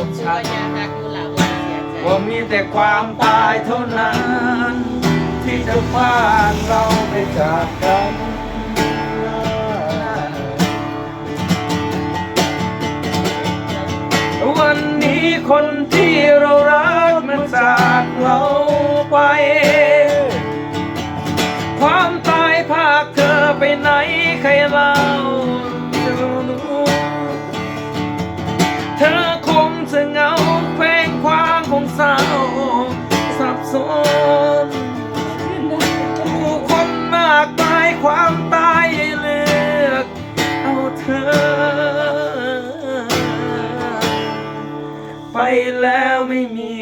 วดยาหักอยู่หลังวันเสียใจว่ามีแต่ความตายเท่านั้น ที่จะพาเราไปจากกัน วันนี้คนที่เรารัก ให้เลือกเอาเธอ ไปแล้วไม่มี